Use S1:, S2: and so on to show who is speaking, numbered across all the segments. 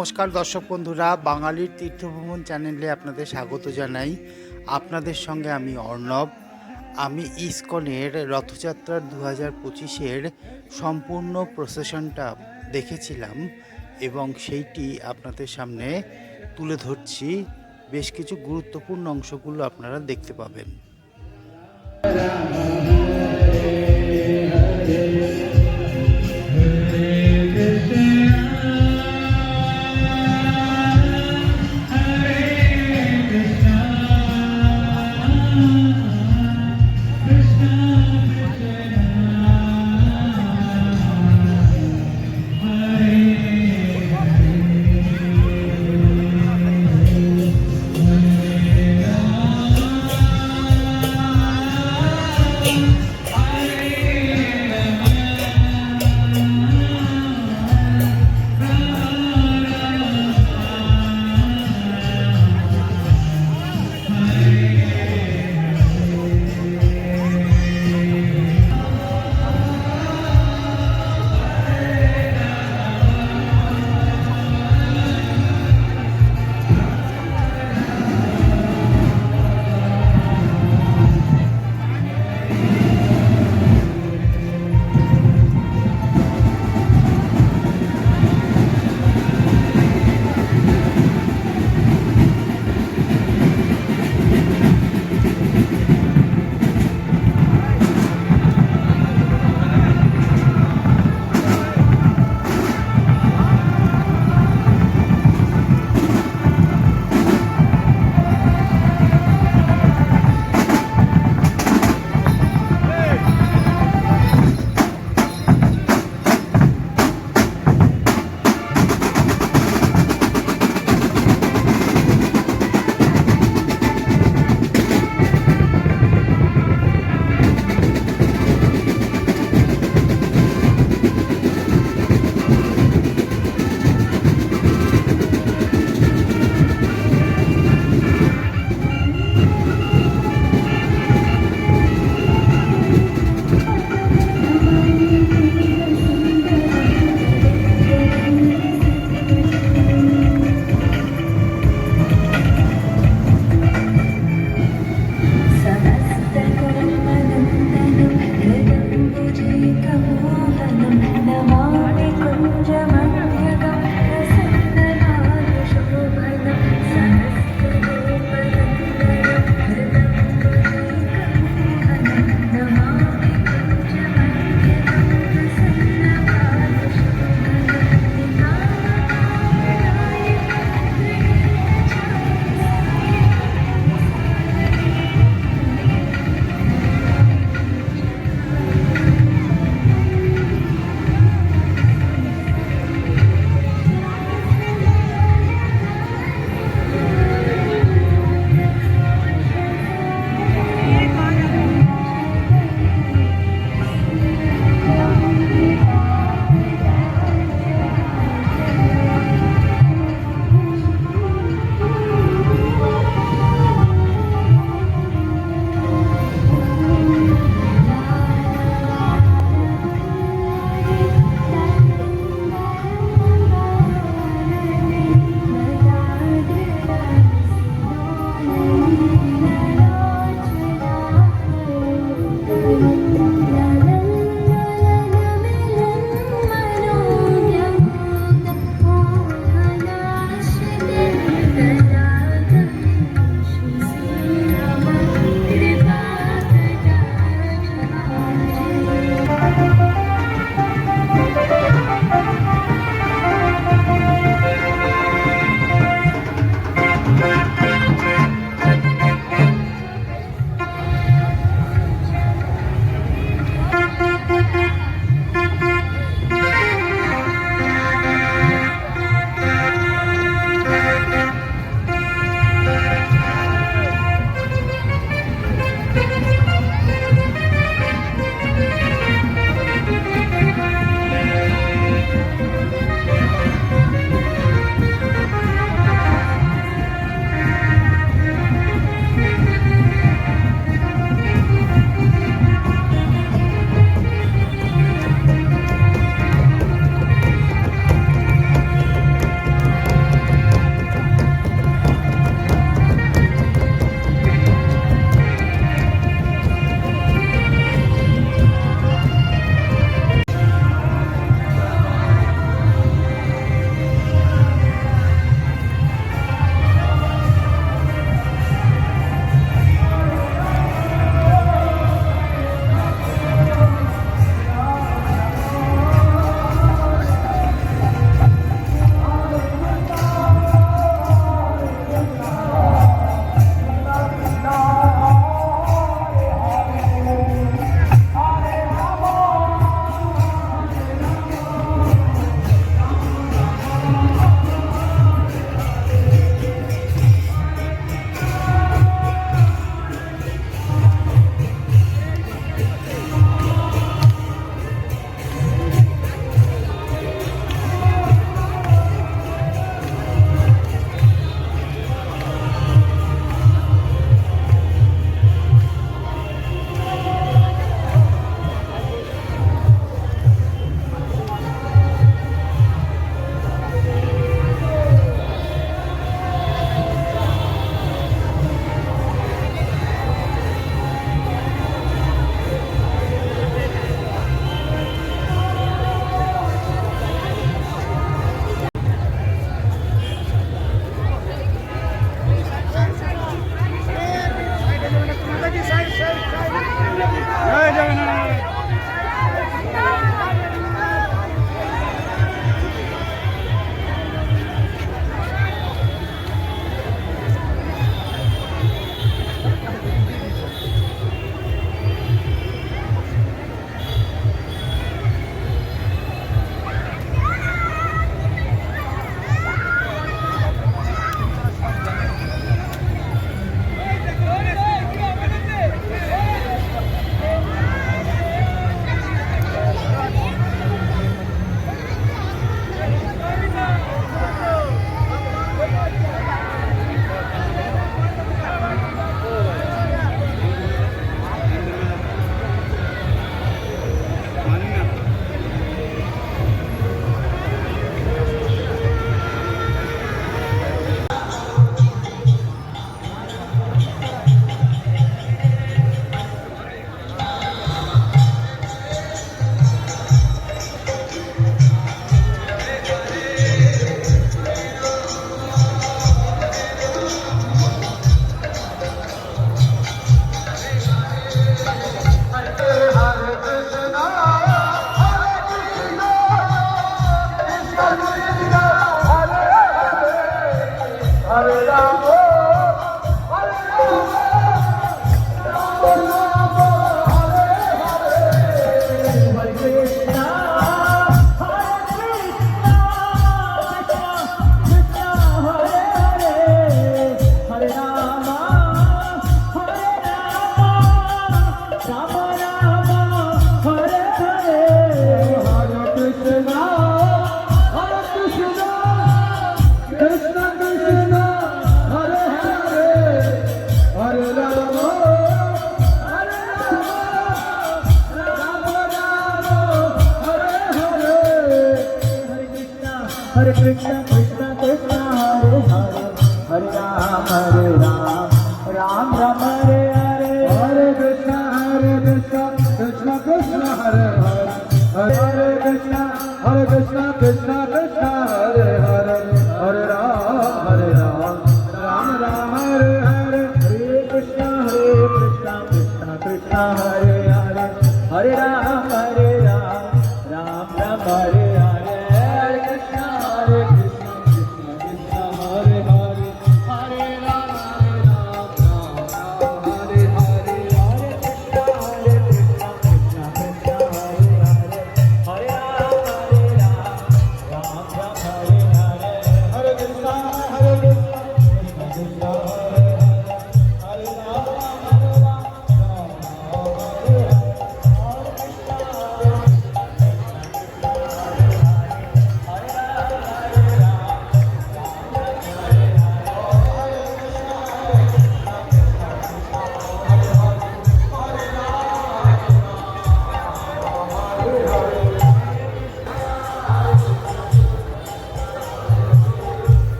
S1: নমস্কার দর্শক বন্ধুরা, বাঙালির তীর্থভ্রমণ চ্যানেলে আপনাদের স্বাগত জানাই। আপনাদের সঙ্গে আমি অর্ণব। আমি ইসকনের রথযাত্রার দু হাজার পঁচিশের সম্পূর্ণ প্রসেশনটা দেখেছিলাম এবং সেইটি আপনাদের সামনে তুলে ধরছি। বেশ কিছু গুরুত্বপূর্ণ অংশগুলো আপনারা দেখতে পাবেন।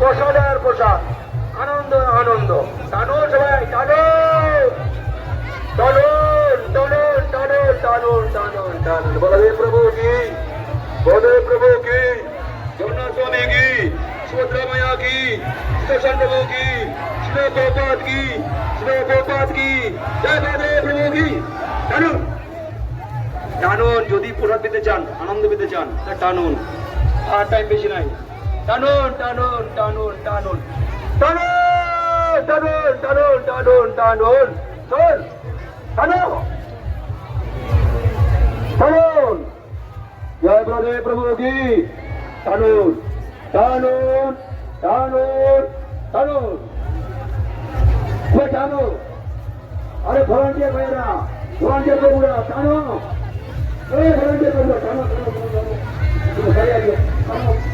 S2: প্রসাদ প্রসাদ আনন্দ আনন্দ। টানুন সবাই, টানুন! টানুন টানুন টানুন টানুন টানুন টানুন। বলদেব প্রভু কি? বলদেব প্রভু কি? স্বামী কি? মায়া কি? সুদর্শন প্রভু কি? শ্রী গোপাত কি? শ্রী গোপাত কি? জয় বলদেব প্রভু কি? টানুন! টানুন, যদি প্রসাদ পেতে চান, আনন্দ পেতে চান, তা টানুন। আর টাইম বেশি নাই। টানুন টানুন টানুন টানুন। টানুন টানুন টানুন টানুন টানুন। চল টানুন টানুন। জয় বলদেব প্রভু কি টানুন টানুন টানুন টানুন। টানো। আরে ভলান্টিয়ার ভাইরা ভলান্টিয়ার বাবুরা টানো। এই ভলান্টিয়ার বাবুরা টানো টানো টানো টানো।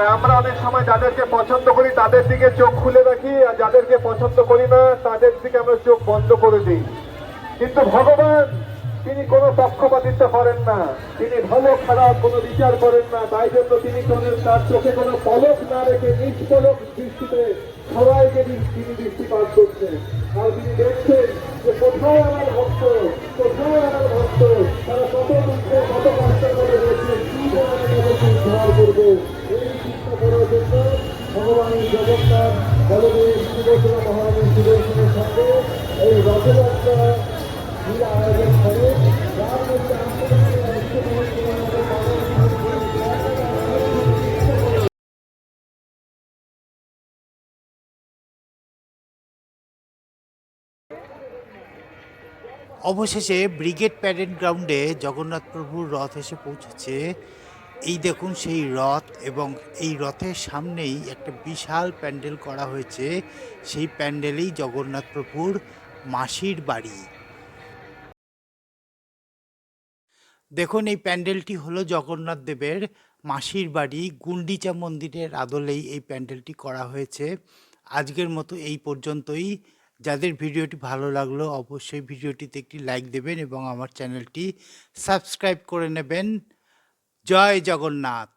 S2: আমরা
S3: অনেক সময় যাদেরকে পছন্দ করি, তাদের দিকে চোখ খুলে রাখি, আর যাদেরকে পছন্দ করি না, তাদের দিকে আমরা চোখ বন্ধ করে দিই। কিন্তু ভগবান, তিনি কোনো পক্ষপাতিত্ব করেন না। তিনি ভালো, খারাপ কোনো বিচার করেন না। তাই জন্য তিনি কোনো তার চোখে কোনো পলক না রেখে নিজ পলক দৃষ্টিতে সবাইকে তিনি- তিনি দৃষ্টিপাত করছেন। আর তিনি দেখছেন যে কোথায় আমার ভক্ত, কোথায় আমার ভক্ত, তারা কত
S1: অবশেষে ব্রিগেড প্যারেড গ্রাউন্ডে জগন্নাথ প্রভুর রথ এসে পৌঁছেছে। এই দেখুন সেই রথ এবং এই রথের সামনেই একটা বিশাল প্যান্ডেল করা হয়েছে। সেই প্যান্ডেলেই জগন্নাথ প্রভুর মাসির বাড়ি। দেখুন, এই প্যান্ডেলটি হলো জগন্নাথ দেবের মাসির বাড়ি। গুন্ডিচা মন্দিরের আদলেই এই প্যান্ডেলটি করা হয়েছে। আজকের মতো এই পর্যন্তই। যাদের ভিডিওটি ভালো লাগল, অবশ্যই ভিডিওটিতে একটি লাইক দেবেন এবং আমার চ্যানেলটি সাবস্ক্রাইব করে নেবেন। জয় জগন্নাথ।